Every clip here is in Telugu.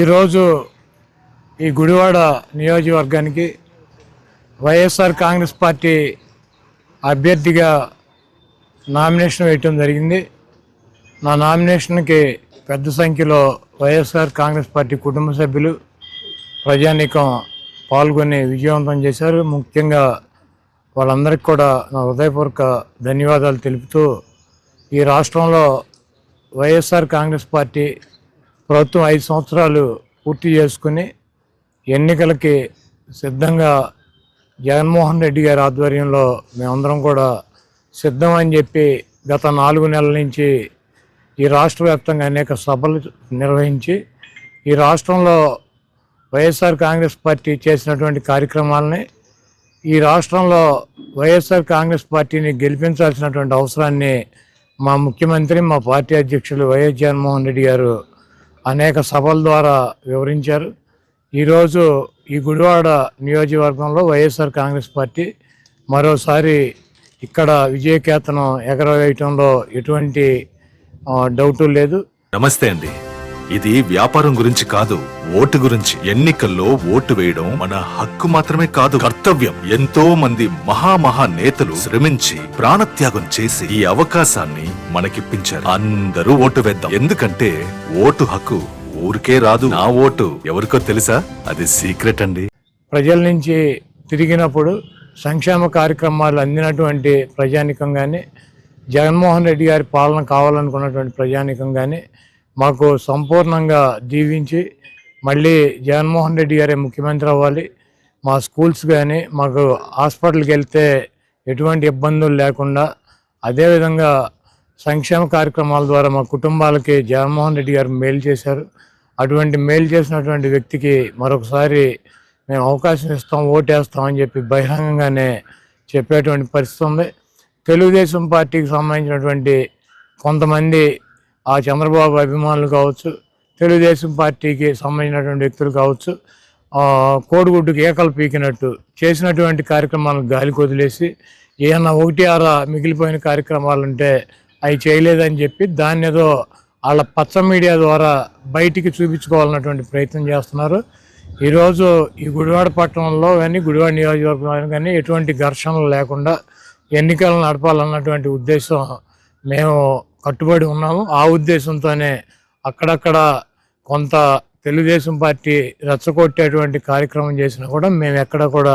ఈరోజు ఈ గుడివాడ నియోజకవర్గానికి వైఎస్ఆర్ కాంగ్రెస్ పార్టీ అభ్యర్థిగా నామినేషన్ వేయటం జరిగింది. నా నామినేషన్కి పెద్ద సంఖ్యలో వైఎస్ఆర్ కాంగ్రెస్ పార్టీ కుటుంబ సభ్యులు ప్రజానీకం పాల్గొని విజయవంతం చేశారు. ముఖ్యంగా వాళ్ళందరికీ కూడా నా హృదయపూర్వక ధన్యవాదాలు తెలుపుతూ ఈ రాష్ట్రంలో వైఎస్ఆర్ కాంగ్రెస్ పార్టీ ప్రభుత్వం ఐదు సంవత్సరాలు పూర్తి చేసుకుని ఎన్నికలకి సిద్ధంగా జగన్మోహన్ రెడ్డి గారి ఆధ్వర్యంలో మేమందరం కూడా సిద్ధం అని చెప్పి గత నాలుగు నెలల నుంచి ఈ రాష్ట్ర వ్యాప్తంగా అనేక సభలు నిర్వహించి ఈ రాష్ట్రంలో వైఎస్ఆర్ కాంగ్రెస్ పార్టీ చేసినటువంటి కార్యక్రమాలని ఈ రాష్ట్రంలో వైఎస్ఆర్ కాంగ్రెస్ పార్టీని గెలిపించాల్సినటువంటి అవసరాన్ని మా ముఖ్యమంత్రి మా పార్టీ అధ్యక్షులు వైఎస్ జగన్మోహన్ రెడ్డి గారు అనేక సభల ద్వారా వివరించారు. ఈరోజు ఈ గుడివాడ నియోజకవర్గంలో వైఎస్ఆర్ కాంగ్రెస్ పార్టీ మరోసారి ఇక్కడ విజయకేతనం ఎగరవేయటంలో ఎటువంటి డౌటు లేదు. నమస్తే అండి. ఇది వ్యాపారం గురించి కాదు ఓటు గురించి. ఎన్నికల్లో ఓటు వేయడం మన హక్కు మాత్రమే కాదు. కర్తవ్యం. ఎంతో మంది మహామహా నేతలు శ్రమించి ప్రాణత్యాగం చేసి ఈ అవకాశాన్ని మనకిప్పించారు. అందరూ ఓటు వేద్దాం. ఎందుకంటే ఓటు హక్కు ఊరికే రాదు. నా ఓటు ఎవరికో తెలుసా? అది సీక్రెట్ అండి. ప్రజల నుంచి తిరిగినప్పుడు సంక్షేమ కార్యక్రమాలు అందినటువంటి ప్రజానికంగానే జగన్మోహన్ రెడ్డి గారి పాలన కావాలనుకున్నటువంటి ప్రజానికంగానే మాకు సంపూర్ణంగా దీవించి మళ్ళీ జగన్మోహన్ రెడ్డి గారే ముఖ్యమంత్రి అవ్వాలి. మా స్కూల్స్ కానీ మాకు హాస్పిటల్కి వెళ్తే ఎటువంటి ఇబ్బందులు లేకుండా అదేవిధంగా సంక్షేమ కార్యక్రమాల ద్వారా మా కుటుంబాలకి జగన్మోహన్ రెడ్డి గారు మేలు చేశారు. అటువంటి మేలు చేసినటువంటి వ్యక్తికి మరొకసారి మేము అవకాశం ఇస్తాం ఓటేస్తాం అని చెప్పి బహిరంగంగానే చెప్పేటువంటి పరిస్థితి ఉంది. తెలుగుదేశం పార్టీకి సంబంధించినటువంటి కొంతమంది ఆ చంద్రబాబు అభిమానులు కావచ్చు తెలుగుదేశం పార్టీకి సంబంధించినటువంటి వ్యక్తులు కావచ్చు కోడిగుడ్డుకు కోడిగుడ్డుకి ఏకలు పీకినట్టు చేసినటువంటి కార్యక్రమాలను గాలికి వదిలేసి ఏమన్నా ఒకటి ఆరా మిగిలిపోయిన కార్యక్రమాలు ఉంటే అవి చేయలేదని చెప్పి దాన్ని ఏదో వాళ్ళ పచ్చ మీడియా ద్వారా బయటికి చూపించుకోవాలన్నటువంటి ప్రయత్నం చేస్తున్నారు. ఈరోజు ఈ గుడివాడ పట్టణంలో కానీ గుడివాడ నియోజకవర్గంలో కానీ ఎటువంటి ఘర్షణలు లేకుండా ఎన్నికలు నడపాలన్నటువంటి ఉద్దేశం మేము కట్టుబడి ఉన్నాము. ఆ ఉద్దేశంతోనే అక్కడక్కడ కొంత తెలుగుదేశం పార్టీ రెచ్చగొట్టేటువంటి కార్యక్రమం చేసినా కూడా మేము ఎక్కడ కూడా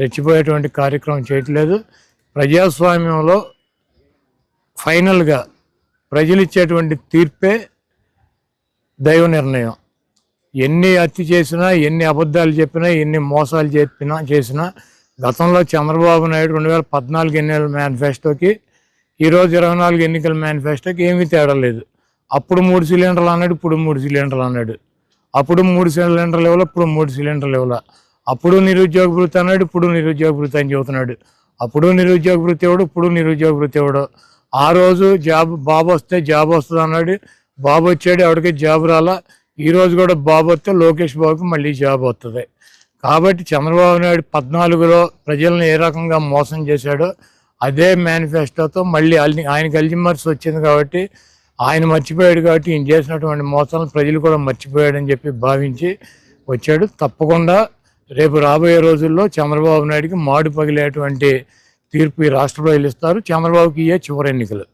రెచ్చిపోయేటువంటి కార్యక్రమం చేయట్లేదు. ప్రజాస్వామ్యంలో ఫైనల్గా ప్రజలు ఇచ్చేటువంటి తీర్పే దైవ నిర్ణయం. ఎన్ని హత్య చేసినా ఎన్ని అబద్ధాలు చెప్పినా ఎన్ని మోసాలు చెప్పినా చేసినా గతంలో చంద్రబాబు నాయుడు రెండు వేల పద్నాలుగు ఎన్నికల మేనిఫెస్టోకి ఈరోజు ఇరవై నాలుగు ఎన్నికల మేనిఫెస్టోకి ఏమీ తేడా లేదు. అప్పుడు మూడు సిలిండర్లు అన్నాడు ఇప్పుడు మూడు సిలిండర్లు అన్నాడు. అప్పుడు మూడు సిలిండర్లు ఇవ్వాలి ఇప్పుడు మూడు సిలిండర్లు ఇవ్వాలి అప్పుడు నిరుద్యోగ వృత్తి అన్నాడు ఇప్పుడు నిరుద్యోగ వృత్తి అని చెబుతున్నాడు. అప్పుడు నిరుద్యోగ వృత్తి ఇవ్వడు ఇప్పుడు నిరుద్యోగ వృత్తి ఇవ్వడు ఆ రోజు జాబ్ బాబు వస్తే జాబ్ వస్తుంది అన్నాడు. బాబు వచ్చాడు ఎవరికి జాబ్ రాలా. ఈ రోజు కూడా బాబు వస్తే లోకేష్ బాబుకి మళ్ళీ జాబ్ వస్తుంది. కాబట్టి చంద్రబాబు నాయుడు పద్నాలుగులో ప్రజలను ఏ రకంగా మోసం చేశాడో అదే మేనిఫెస్టోతో మళ్ళీ ఆయన ఆయనకి అల్జిమర్స్ వచ్చింది కాబట్టి ఆయన మర్చిపోయాడు కాబట్టి ఈయన చేసినటువంటి మోసాలను ప్రజలు కూడా మర్చిపోయాడని చెప్పి భావించి వచ్చాడు. తప్పకుండా రేపు రాబోయే రోజుల్లో చంద్రబాబు నాయుడికి మాడు పగిలేటువంటి తీర్పు ఈ రాష్ట్ర ప్రజలు ఇస్తారు చంద్రబాబుకి ఇయ్యే చివరి ఎన్నికలు.